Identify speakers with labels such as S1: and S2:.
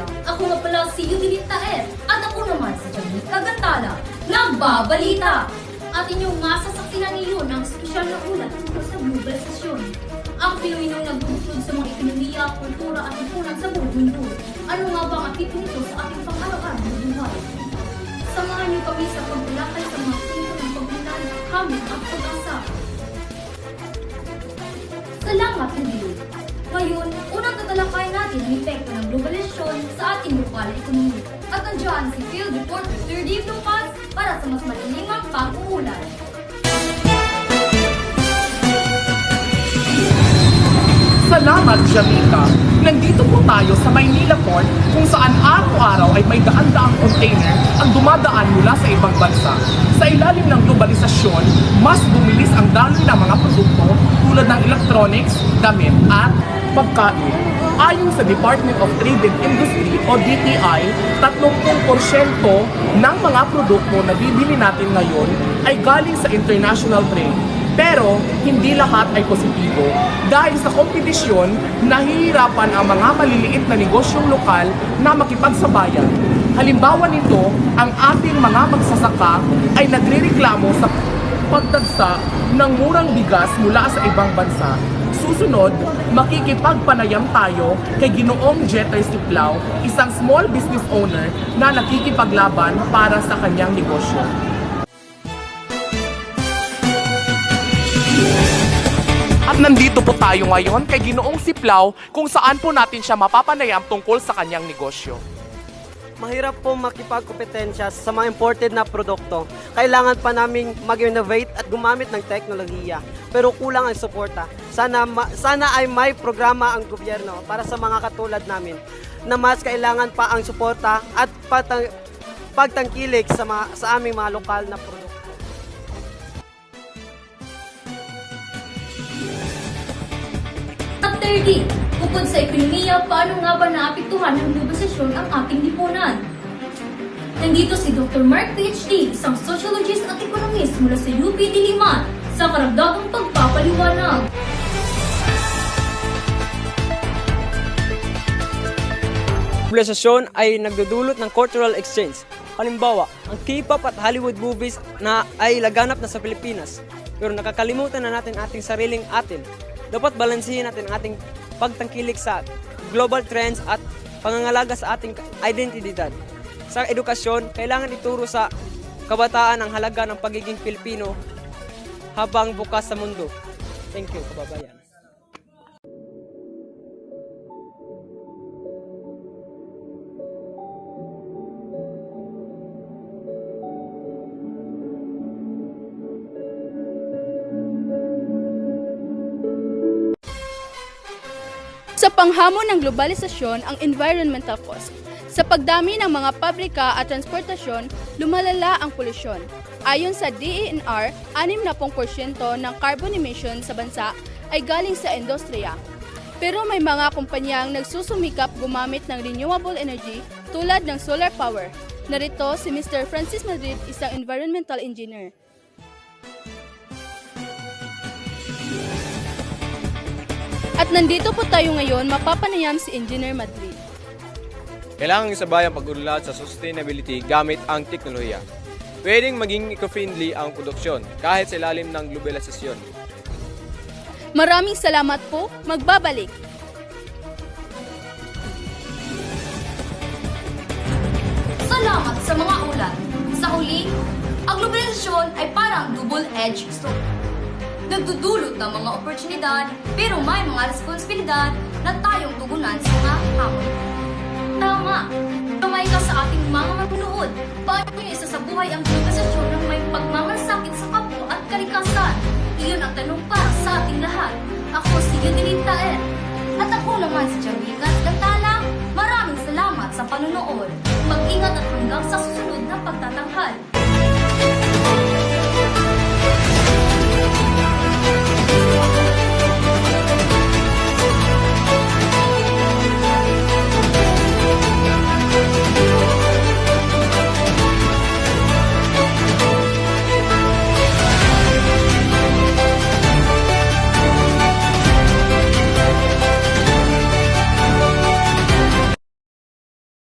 S1: Ako nga pala si Yudilin Taer at ako naman si Jamil Kagantala. Nagbabalita! At inyong masasaksihan ngayon ang espesyal na ulat tungkol sa globalisasyon. Ang Pilipinong nagbuklod sa mga ekonomiya, kultura at lipunan sa buong mundo. Ano nga ba ang epekto nito sa ating pang-araw-araw na buhay? Samahan niyo kami sa pagtalakay sa mga kwento ng pagmulan, hamon at pag-asa. Salamat, Hindi. Ngayon, unang tatalakay natin ang epekto ng globalisasyon sa ating lokal na ekonomiya. At nandiyan si Field Reporter Sir Dave Lucas para sa mas malinimang pag-uulan.
S2: Salamat, Jamaica! Nandito po tayo sa Maynila Port kung saan araw-araw ay may daan-daang container ang dumadaan mula sa ibang bansa. Sa ilalim ng globalisasyon, mas bumilis ang daloy ng mga produkto tulad ng electronics, damit at pagkain. Ayon sa Department of Trade and Industry o DTI, 30% ng mga produkto na bibili natin ngayon ay galing sa international trade. Pero hindi lahat ay positibo. Dahil sa kompetisyon, nahihirapan ang mga maliliit na negosyong lokal na makipagsabayan. Halimbawa nito, ang ating mga magsasaka ay nagrereklamo sa pagdagsa ng murang bigas mula sa ibang bansa. Susunod, makikipagpanayam tayo kay Ginoong Jeter Siplao, isang small business owner na nakikipaglaban para sa kanyang negosyo. At nandito po tayo ngayon kay Ginoong Siplao kung saan po natin siya mapapanayam tungkol sa kanyang negosyo.
S3: Mahirap po makipagkompetensya sa mga imported na produkto. Kailangan pa naming mag-innovate at gumamit ng teknolohiya. Pero kulang ang suporta. Sana, ma- sana ay may programa ang gobyerno para sa mga katulad namin na mas kailangan pa ang suporta at patang- pagtangkilik sa, mga, sa aming mga lokal na produkto.
S1: At 30, bukod sa ekonomiya, paano nga ba naapektuhan ng globalisasyon ang ating lipunan? Nandito si Dr. Mark PhD, isang sociologist at economist mula sa UP Diliman sa karagdagang pagpapaliwanag.
S3: Globalisasyon ay nagdudulot ng cultural exchange. Halimbawa, ang K-pop at Hollywood movies na ay laganap na sa Pilipinas. Pero nakakalimutan na natin ating sariling atin. Dapat balansihin natin ating pagtangkilik sa global trends at pangangalaga sa ating identidad. Sa edukasyon, kailangan ituro sa kabataan ang halaga ng pagiging Pilipino habang bukas sa mundo. Thank you, kababayan.
S4: Panghamon ng globalisasyon ang environmental cost. Sa pagdami ng mga pabrika at transportasyon, lumalala ang polusyon. Ayon sa DENR, 60% ng carbon emission sa bansa ay galing sa industriya. Pero may mga kumpanyang nagsusumikap gumamit ng renewable energy tulad ng solar power. Narito si Mr. Francis Madrid, isang environmental engineer. At nandito po tayo ngayon, mapapanayam si Engineer Madrid.
S5: Kailangang isabay ang pag-unlad sa sustainability gamit ang teknolohiya. Pwedeng maging eco-friendly ang produksyon kahit sa ilalim ng globalisasyon.
S4: Maraming salamat po, magbabalik.
S1: Salamat sa mga ulat. Sa huli, ang globalisasyon ay parang double-edged sword. Nagdudulot ng mga oportunidad, pero may mga responsibilidad na tayong tugunan sa mga hamon. Tama, kamay ka sa ating mga manunood. Paano niyo isa sa buhay ang globalisasyon ng may pagmamalasakit sa kapwa at kalikasan? Iyon ang tanong para sa ating lahat. Ako si Yudelin Taer. At ako naman si Jamikas Gantala. Maraming salamat sa panunood. Mag-ingat at hanggang sa susunod na pagtatanghal.